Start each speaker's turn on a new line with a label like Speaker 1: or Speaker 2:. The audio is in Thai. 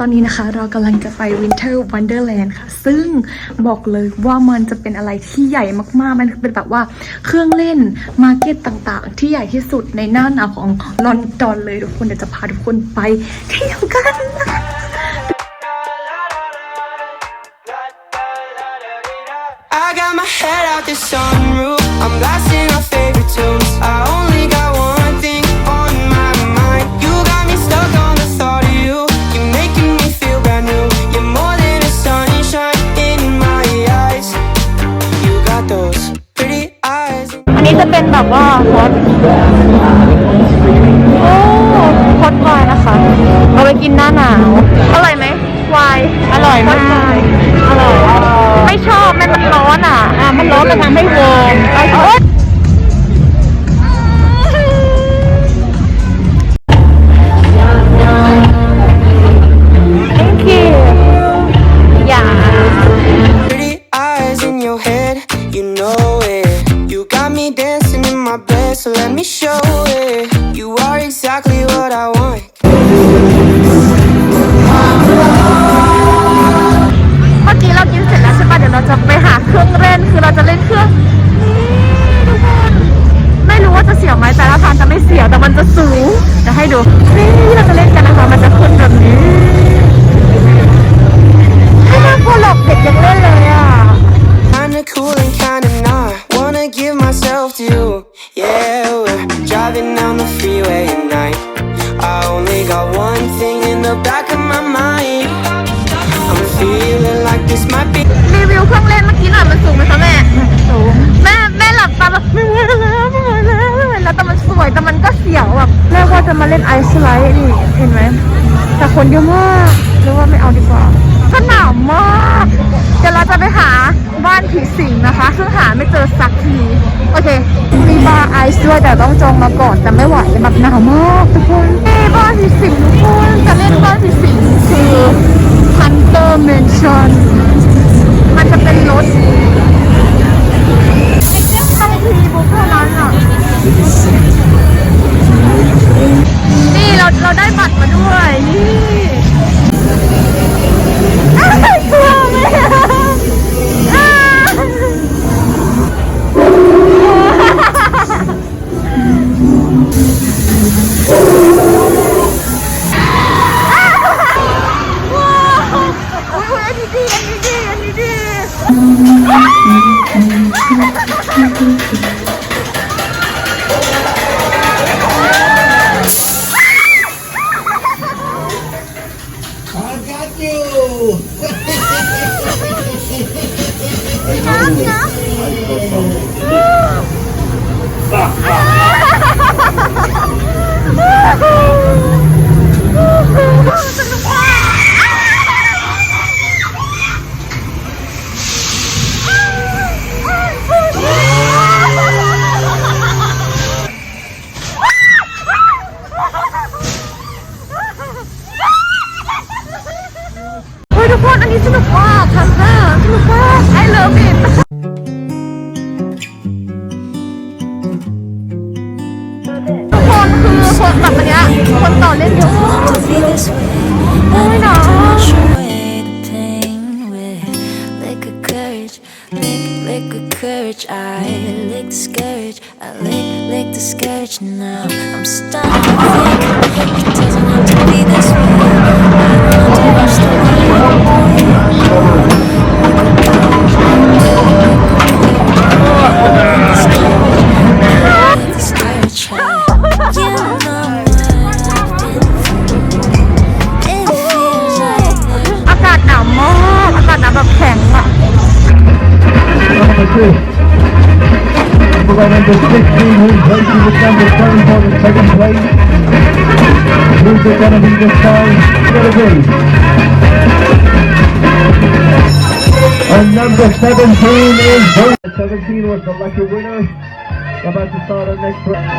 Speaker 1: ตอนนี้นะคะเรากำลังจะไป Winter Wonderland ค่ะ ซึ่งบอกเลยว่ามันจะเป็นอะไรที่ใหญ่มากๆ มันเป็นแบบว่าเครื่องเล่นมาร์เก็ตต่างๆ ที่ใหญ่ที่สุดในหน้าหนาวของลอนดอนเลยทุกคนเดี๋ยวจะพาทุกคนไปเที่ยวกันนะคะ
Speaker 2: I got my head out the sunroof. I'm blasting
Speaker 1: กินหน้าหนาว อร่อยไหมวายอร่อยมาก อร่อย ไม่ชอบมันร้อนอะ อะ มันร้อนมันทำให้วอร์มไปเถอะ Thank you อย่า
Speaker 2: Pretty eyes in your head. You know it. You got me dancing in my bed, so let me show it. You are exactly what I want.
Speaker 1: เมื่อกี้เรากินเสร็จแล้วใช่ปะเดี๋ยวเราจะไปหาเครื่องเล่นคือเราจะเล่นเครื่องนี่ทุกคนไม่รู้ว่าจะเสียวไหมแต่ละทางจะไม่เสียวแต่มันจะสูงจะให้ดูนี่เราจะเล่นกันนะคะมันจะขึ้นแบบนี้ไม่น่ากลัวหรอกเด็กยังเล่นเลยอะ
Speaker 2: Kinda cool and kinda not. Wanna give myself to you. Yeah, we're driving down the the back of my mind. I'm feeling like this might be.
Speaker 1: รีวิวเครื่องเล่นเมื่อกี้หน่อยมันสูงไหมคะแม่ สูง แม่แม่หลับตาแบบไม่ไหวแล้วไม่ไหวแล้วไม่ไหวแล้วแต่มันสวยแต่มันก็เสียวแบบแม่ว่าจะมาเล่นไอซ์ไลท์นี่เห็นไหมแต่คนเยอะมากหรือว่าไม่เอาดีกว่า ก็หนาวมากเดี๋ยวเราจะไปหาบ้านผีสิงนะคะ ซึ่งหาไม่เจอสักที โอเค มีบาร์ไอซ์ด้วยแต่ต้องจองมาก่อนแต่ไม่ไหวแบบหนาวมากทุกคนนี่บ้านผีสิงทุกคนจะเล่นบ้านผีสิงคือ Hunter Mansion มันจะเป็นรถ เฮ้ คนคือคนแบบอันเนี้ยคนต่อเล่นเยอะมากโอ้ยหนาว
Speaker 3: Wash away
Speaker 4: Number two. Number number 16, who's racing with number 34 in second place. Who's it gonna be this time? Gonna be. And number 17 is Bert. 17 was the lucky winner. About to start our next round.